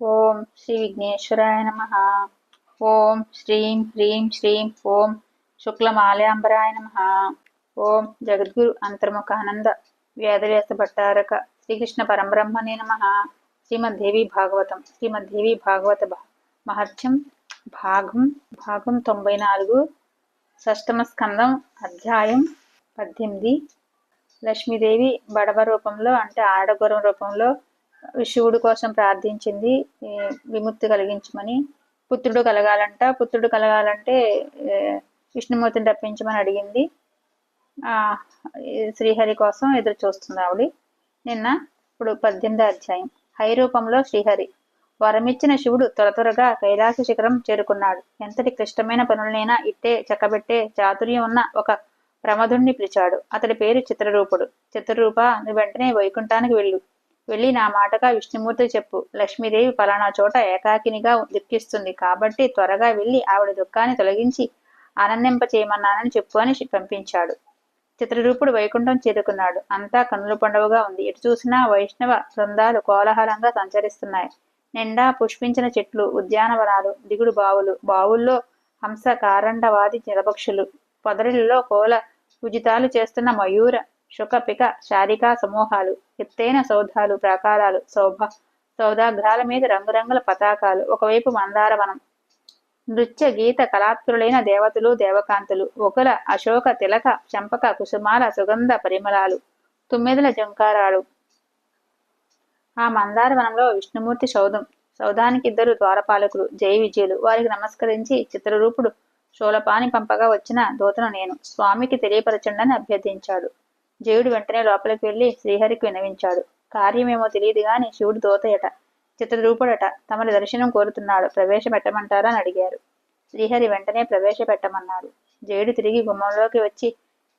ఓం శ్రీ విఘ్నేశ్వరాయ నమ. ఓం శ్రీం హ్రీం శ్రీం ఓం శుక్లమాలయాంబరాయ నమ. ఓం జగద్గురు అంతర్ముఖానంద వేదవ్యాస భట్టారక శ్రీకృష్ణ పరంబ్రహ్మణే నమ. శ్రీమద్దేవి భాగవతం. శ్రీమద్దేవి భాగవత మహర్షం భాగం భాగం తొంభై నాలుగు షష్టమ స్కందం అధ్యాయం పద్దెనిమిది. లక్ష్మీదేవి బడవ రూపంలో అంటే ఆడగురం రూపంలో శివుడు కోసం ప్రార్థించింది విముక్తి కలిగించమని. పుత్రుడు కలగాలంట. పుత్రుడు కలగాలంటే విష్ణుమూర్తిని రప్పించమని అడిగింది. శ్రీహరి కోసం ఎదురు చూస్తుంది ఆవిడ. నిన్న ఇప్పుడు పద్దెనిమిదో అధ్యాయం. హై రూపంలో శ్రీహరి వరమిచ్చిన శివుడు త్వర త్వరగా కైలాస శిఖరం చేరుకున్నాడు. ఎంతటి క్లిష్టమైన పనులనైనా ఇట్టే చక్కబెట్టే చాతుర్యం ఉన్న ఒక ప్రమధుణ్ణి పిలిచాడు. అతడి పేరు చిత్రరూపుడు. చిత్రరూప నువ్వు వెంటనే వైకుంఠానికి వెళ్ళు. వెళ్ళి నా మాటగా విష్ణుమూర్తి చెప్పు. లక్ష్మీదేవి ఫలానా చోట ఏకాకినిగా దుఃఖిస్తుంది. కాబట్టి త్వరగా వెళ్ళి ఆవిడ దుఃఖాన్ని తొలగించి ఆనందింప చేయమన్నానని చెప్పు అని పంపించాడు. చిత్రరూపుడు వైకుంఠం చేరుకున్నాడు. అంతా కనుల పండుగగా ఉంది. ఎటు చూసినా వైష్ణవ బృందాలు కోలాహలంగా సంచరిస్తున్నాయి. నిండా పుష్పించిన చెట్లు ఉద్యానవనాలు దిగుడు బావులు బావుల్లో హంస కారండవాది జలపక్షులు పొదరిల్లో కోల ఉజితాలు చేస్తున్న మయూర శుకపిక శారికా సమూహాలు ఎత్తైన సౌధాలు ప్రాకారాలు శోభ సౌదాగ్రాల మీద రంగురంగుల పతాకాలు ఒకవైపు మందారవనం నృత్య గీత కళాత్రులైన దేవతలు దేవకాంతులు ఒకల అశోక తిలక చంపక కుసుమాల సుగంధ పరిమళాలు తుమ్మెదల జంకారాలు. ఆ మందారవనంలో విష్ణుమూర్తి సౌధం సౌధానికి ఇద్దరు ద్వారపాలకులు జయ విజయులు. వారికి నమస్కరించి చిత్రరూపుడు శూలపాని పంపగా వచ్చిన దూతను నేను స్వామికి తెలియపరచండని అభ్యర్థించాడు. జయుడు వెంటనే లోపలికి వెళ్ళి శ్రీహరికి వినవించాడు కార్యమేమో తెలియదు గాని శివుడు దోతయట చిత్రరూపుడట. తమని దర్శనం కోరుతున్నాడు. ప్రవేశపెట్టమంటారా అని అడిగారు. శ్రీహరి వెంటనే ప్రవేశపెట్టమన్నాడు జయుడు తిరిగి గుమ్మంలోకి వచ్చి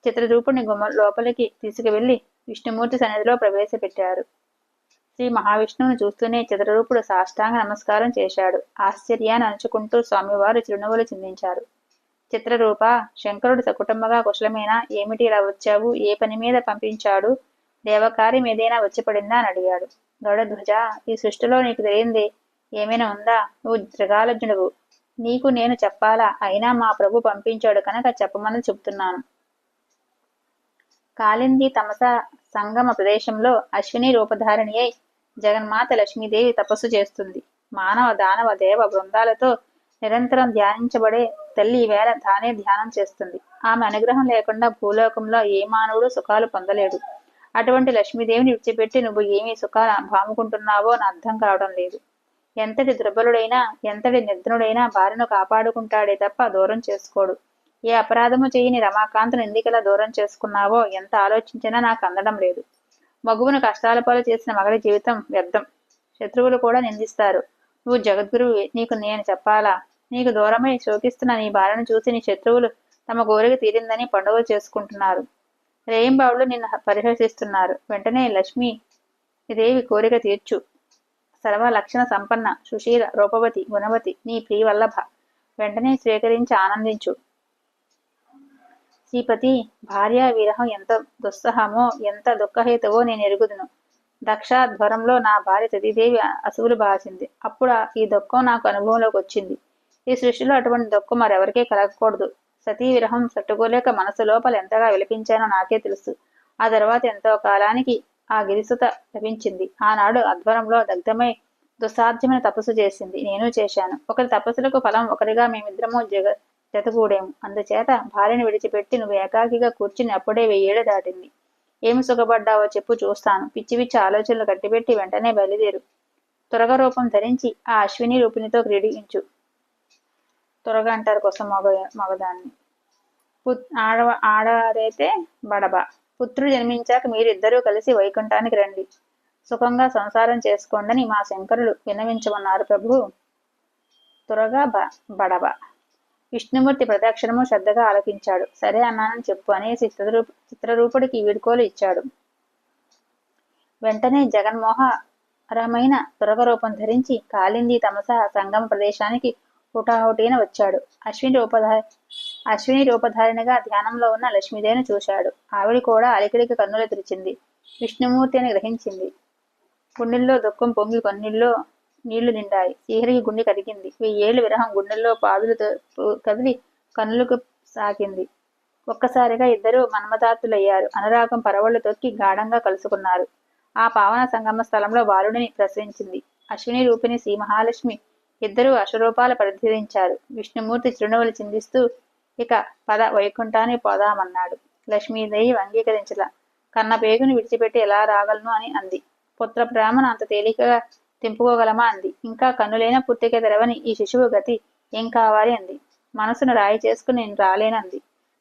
చిత్రరూపుడిని గుమ్మ లోపలికి తీసుకువెళ్ళి విష్ణుమూర్తి సన్నిధిలో ప్రవేశపెట్టారు శ్రీ మహావిష్ణువును చూస్తూనే చిత్రరూపుడు సాష్టాంగ నమస్కారం చేశాడు. ఆశ్చర్యాన్ని అనుచుకుంటూ స్వామివారు చిరునవ్వులు చిందించారు. చిత్రరూప శంకరుడు సకుటుంబగా కుశలమేనా? ఏమిటి ఇలా వచ్చావు? ఏ పని మీద పంపించాడు? దేవకార్యం ఏదైనా వచ్చి పడిందా అని అడిగాడు. గౌడధ్వజ ఈ సృష్టిలో నీకు తెలియంది. ఏమైనా ఉందా? నువ్వు త్రిగాలజ్ఞుడువు నీకు నేను చెప్పాలా? అయినా మా ప్రభు పంపించాడు కనుక చెప్పమని చెబుతున్నాను. కాలింది తమస సంగమ ప్రదేశంలో అశ్విని రూపధారిణి అయి జగన్మాత లక్ష్మీదేవి తపస్సు చేస్తుంది. మానవ దానవ దేవ బృందాలతో నిరంతరం ధ్యానించబడే తల్లి ఈవేళ తానే ధ్యానం చేస్తుంది. ఆమె అనుగ్రహం లేకుండా భూలోకంలో ఏ మానవుడు సుఖాలు పొందలేడు. అటువంటి లక్ష్మీదేవిని విడిచిపెట్టి నువ్వు ఏమి సుఖాలు భాముకుంటున్నావో అని అర్థం కావడం లేదు. ఎంతటి దుర్బలుడైనా ఎంతటి నిద్రుడైనా భార్యను కాపాడుకుంటాడే తప్ప దూరం చేసుకోడు. ఏ అపరాధము చేయని రమాకాంతను ఎందుకలా దూరం చేసుకున్నావో ఎంత ఆలోచించినా నాకు అందడం లేదు. మగువును కష్టాల పాలు చేసిన మగడి జీవితం వ్యర్థం. శత్రువులు కూడా నిందిస్తారు. నువ్వు జగద్గురువు నీకు నేను చెప్పాలా? నీకు దూరమై శోకిస్తున్న నీ భార్యను చూసి నీ శత్రువులు తమ కోరిక తీరిందని పండుగ చేసుకుంటున్నారు. రేయింబావులు నిన్ను పరిహసిస్తున్నారు. వెంటనే లక్ష్మి దేవి కోరిక తీర్చు. సర్వ లక్షణ సంపన్న సుశీల రూపవతి గుణవతి నీ ప్రియవల్లభ వెంటనే స్వీకరించి ఆనందించు. శ్రీపతి భార్యా విరహం ఎంత దుస్సహమో ఎంత దుఃఖహేతువో నేను ఎరుగుదును. దక్షాధ్వరంలో నా భార్య సతీదేవి అసువులు బాసింది అప్పుడు ఈ దుఃఖం నాకు అనుభవంలోకి వచ్చింది. ఈ సృష్టిలో అటువంటి దొక్కు మరెవరికీ కలగకూడదు. సతీ విరహం తట్టుకోలేక మనసు లోపల ఎంతగా విలపించానో నాకే తెలుసు. ఆ తర్వాత ఎంతో కాలానికి ఆ గిరిసుత లభించింది. ఆనాడు అధ్వరంలో దగ్ధమై దుస్సాధ్యమైన తపస్సు చేసింది. నేను చేశాను. ఒకరి తపస్సులకు ఫలం ఒకరిగా మేమిద్దరము జగ జతగూడేము అందుచేత భార్యను విడిచిపెట్టి నువ్వు ఏకాకిగా కూర్చుని అప్పుడే వెయ్యేళ్ళు దాటింది. ఏమి సుఖపడ్డావో చెప్పు చూస్తాను. పిచ్చి పిచ్చి ఆలోచనలు కట్టిపెట్టి వెంటనే బయలుదేరు. త్వరగా రూపం ధరించి ఆ అశ్విని రూపిణితో క్రీడించు. త్వరగా అంటారు కోసం మగ మగదాన్ని. ఆడ ఆడవారైతే బడబ. పుత్రుడు జన్మించాక మీరిద్దరూ కలిసి వైకుంఠానికి రండి. సుఖంగా సంసారం చేసుకోండని మా శంకరులు విన్నవించమన్నారు ప్రభు త్వరగా బ బడబ. విష్ణుమూర్తి ప్రదక్షిణము శ్రద్ధగా ఆలకించాడు. సరే అన్నానని చెప్పు అనేసి చిత్రరూప చిత్రరూపుడికి వీడుకోలు ఇచ్చాడు. వెంటనే జగన్మోహరమైన త్వరగ రూపం ధరించి కాలింది తమస సంగమ ప్రదేశానికి హుటాహుటీన వచ్చాడు. అశ్విని రూపధారి అశ్విని రూపధారిణిగా ధ్యానంలో ఉన్న లక్ష్మీదేవిని చూశాడు. ఆవిడ కూడా అలికిడికి కన్నులు తెరిచింది. విష్ణుమూర్తి అని గ్రహించింది. గుండెల్లో దుఃఖం పొంగి కన్నుల్లో నీళ్ళు నిండాయి. శ్రీహరికి గుండె కరిగింది. వెయ్యేళ్ళు విరహం గుండెల్లో పాదులు కదిలి కన్నులకు సాగింది. ఒక్కసారిగా ఇద్దరు మన్మదాత్తులయ్యారు అనురాగం పరవళ్ళు తొక్కి గాఢంగా కలుసుకున్నారు. ఆ పావన సంగమ స్థలంలో బాలుడిని ప్రసవించింది. అశ్విని రూపిణి శ్రీ మహాలక్ష్మి ఇద్దరూ అశ్వరూపాలు పరిధించారు విష్ణుమూర్తి చిరునవ్వులు చిందిస్తూ ఇక పద వైకుంఠాన్ని పోదామన్నాడు. లక్ష్మీదేవి అంగీకరించల. కన్న పేగుని విడిచిపెట్టి ఎలా రాగలను? అని అంది. పుత్ర ప్రేమను అంత తేలికగా తెంపుకోగలమా? అంది. ఇంకా కన్నులైన పుట్టిక తెరవని ఈ శిశువు గతి ఏం కావాలి? అంది. మనసును రాయి చేసుకుని నేను రాలేనంది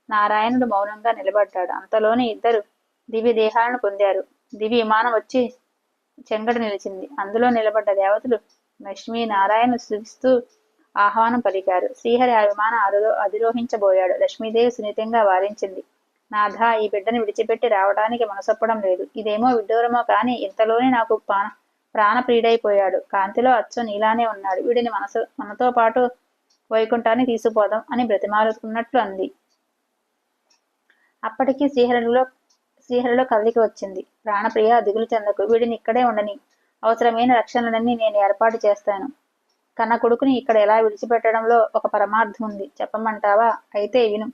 నారాయణుడు మౌనంగా నిలబడ్డాడు. అంతలోనే ఇద్దరు దివ్య దేహాలను పొందారు. దివ్య విమానం వచ్చి చెంగట నిలిచింది. అందులో నిలబడ్డ దేవతలు లక్ష్మీ నారాయణ స్థుతిస్తూ ఆహ్వానం పలికారు. శ్రీహరి ఆ విమానం అరుదో అధిరోహించబోయాడు. లక్ష్మీదేవి సున్నితంగా వారించింది. నాథ ఈ బిడ్డను విడిచిపెట్టి రావడానికి మనసొప్పడం లేదు. ఇదేమో విడ్డూరమో కానీ ఇంతలోనే నాకు ప్రాణ ప్రాణప్రియుడైపోయాడు. కాంతిలో అచ్చు నీలానే ఉన్నాడు. వీడిని మనసు మనతో పాటు వైకుంఠాన్ని తీసుకుపోదాం అని బ్రతిమాలుకున్నట్లు అంది. అప్పటికి శ్రీహరిలో శ్రీహరిలో కదలికి వచ్చింది. ప్రాణప్రియ దిగులు చెందకు. వీడిని ఇక్కడే ఉండని అవసరమైన రక్షణలన్నీ నేను ఏర్పాటు చేస్తాను. కన్న కొడుకుని ఇక్కడ ఎలా విడిచిపెట్టడంలో ఒక పరమార్థం ఉంది. చెప్పమంటావా? అయితే విను.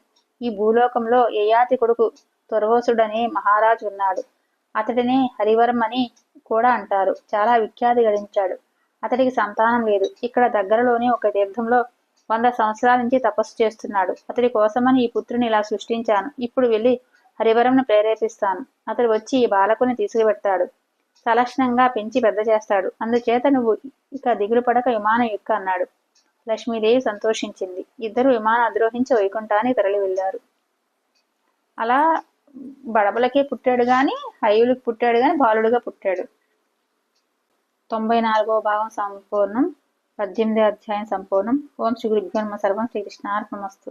ఈ భూలోకంలో యయాతి కొడుకు తురవసుడనే మహారాజు ఉన్నాడు. అతడినే హరివరం అని కూడా అంటారు. చాలా విఖ్యాతి గడించాడు. అతడికి సంతానం లేదు. ఇక్కడ దగ్గరలోనే ఒక తీర్థంలో వంద సంవత్సరాల నుంచి తపస్సు చేస్తున్నాడు. అతడి కోసమని ఈ పుత్రుని ఇలా సృష్టించాను. ఇప్పుడు వెళ్ళి హరివరంను ప్రేరేపిస్తాను. అతడు వచ్చి ఈ బాలకుని తీసుకువెడతాడు. సలక్షణంగా పెంచి పెద్ద చేస్తాడు. అందుచేత నువ్వు ఇక దిగులు పడక విమానం ఎక్క అన్నాడు. లక్ష్మీదేవి సంతోషించింది. ఇద్దరు విమానం అధిరోహించి వైకుంఠాన్ని తరలి వెళ్ళారు. అలా బడబలకే పుట్టాడు గాని హైవులకు పుట్టాడు గాని బాలుడుగా పుట్టాడు. తొంభై నాలుగవ భాగం సంపూర్ణం. పద్దెనిమిది అధ్యాయం సంపూర్ణం. ఓం శ్రీ గురుభ్యోన్మ సర్వం శ్రీకృష్ణార్పణమస్తు